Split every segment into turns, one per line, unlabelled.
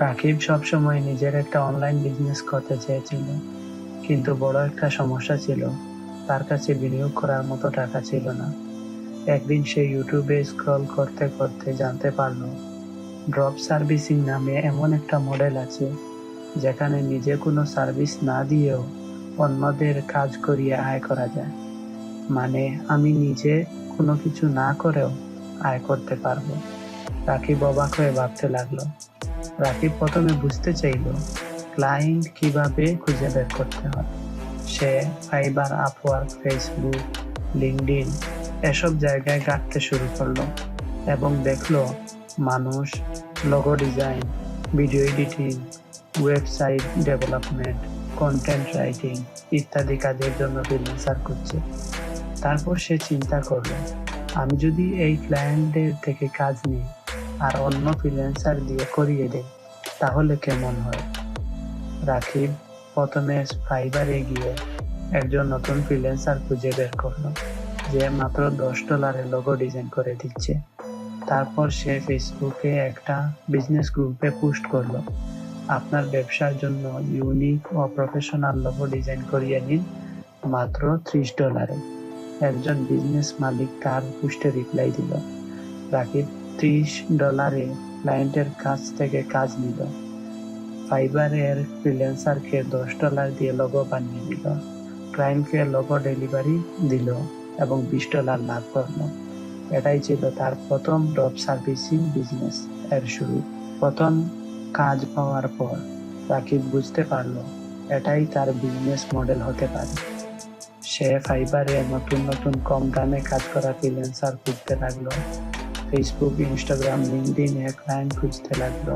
রাকিব সবসময় নিজের একটা অনলাইন বিজনেস করতে চেয়েছিল। কিন্তু বড় একটা সমস্যা ছিল, তার কাছে বিনিয়োগ করার মতো টাকা ছিল না। একদিন সে ইউটিউবে স্ক্রল করতে করতে জানতে পারল ড্রপ সার্ভিসিং নামে এমন একটা মডেল আছে, যেখানে নিজে কোনো সার্ভিস না দিয়েও অন্যদের কাজ করিয়ে আয় করা যায়। মানে আমি নিজে কোনো কিছু না করেও আয় করতে পারব। রাকিব অবাক হয়ে ভাবতে লাগল রাকিব প্রথমে বুঝতে চাইল, ক্লায়েন্ট কীভাবে খুঁজে বের করতে হয়। সে ফাইবার আপওয়ার্ক, ফেসবুক লিঙ্কডিন এসব জায়গায় ঘাঁটতে শুরু করল এবং দেখল মানুষ logo design video editing website development content writing ইত্যাদি কাজের জন্য ফ্রিল্যান্সার করছে তারপর সে চিন্তা করল, আমি যদি এই ক্লায়েন্টদের থেকে কাজ নিই আর অন্য ফ্রিল্যান্সার দিয়ে করিয়ে দেই তাহলে কেমন হয়? রাকিব, প্রথমে ফাইবারে গিয়ে একজন নতুন ফ্রিল্যান্সার খুঁজে বের করল, যে মাত্র দশ ডলারে লোগো ডিজাইন করে দিচ্ছে। তারপর সে ফেসবুকে একটা বিজনেস গ্রুপে পোস্ট করল, আপনার ব্যবসার জন্য ইউনিক ও প্রফেশনাল লোগো ডিজাইন করিয়ে নিন, মাত্র ত্রিশ ডলারে একজন বিজনেস মালিক তার পোস্টে রিপ্লাই দিল, রাকিব ত্রিশ ডলারে ক্লায়েন্টের কাছ থেকে কাজ নিল। ফাইবারের ফ্রিল্যান্সারকে দশ ডলার দিয়ে লোগো বানিয়ে দিল। ক্লায়েন্টকে লোগো ডেলিভারি দিল এবং বিশ ডলার লাভ করল। এটাই ছিল তার প্রথম ড্রপ সার্ভিসিং বিজনেস এর শুরু। প্রথম কাজ পাওয়ার পর রাকিব বুঝতে পারল এটাই তার বিজনেস মডেল হতে পারে। সে ফাইবারে নতুন নতুন কম দামে কাজ করা ফ্রিল্যান্সার খুঁজতে লাগল। ফেসবুক ইনস্টাগ্রাম লিঙ্কডিন এ ক্লায়েন্ট খুঁজতে লাগল।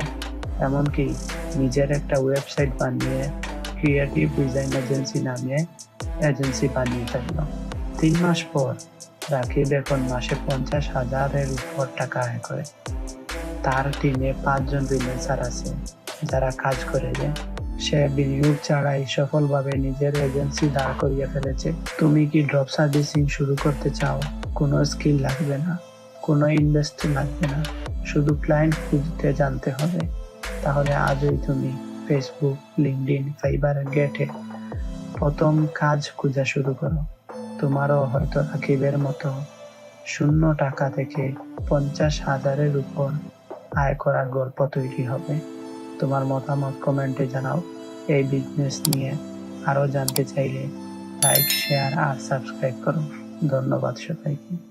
এমনকি নিজের একটা ওয়েবসাইট বানিয়ে ক্রিয়েটিভ ডিজাইন এজেন্সি নামে এজেন্সি বানিয়ে ফেলল। তিন মাস পর রাকিব এখন মাসে পঞ্চাশ হাজারের উপর টাকা আয় করে। তার টিমে পাঁচজন ফ্রিল্যান্সার আছে, যারা কাজ করে যায় সে বিনিয়োগ ছাড়াই সফলভাবে নিজের এজেন্সি দাঁড় করিয়ে ফেলেছে। তুমি কি ড্রপ সার্ভিসিং শুরু করতে চাও? কোনো স্কিল লাগবে না। কোনো ইনভেস্ট লাগবে না। শুধু ক্লায়েন্ট খুঁজতে জানতে হবে। তাহলে আজই তুমি ফেসবুক লিঙ্কডিন ফাইবার গেটে প্রথম কাজ খোঁজা শুরু করো। তোমারও হয়তো রাকিবের মতো শূন্য টাকা থেকে পঞ্চাশ হাজারের উপর আয় করার গল্প তৈরি হবে। তোমার মতামত কমেন্টে জানাও। এই বিজনেস নিয়ে আরও জানতে চাইলে লাইক শেয়ার আর সাবস্ক্রাইব করো। ধন্যবাদ সবাইকে।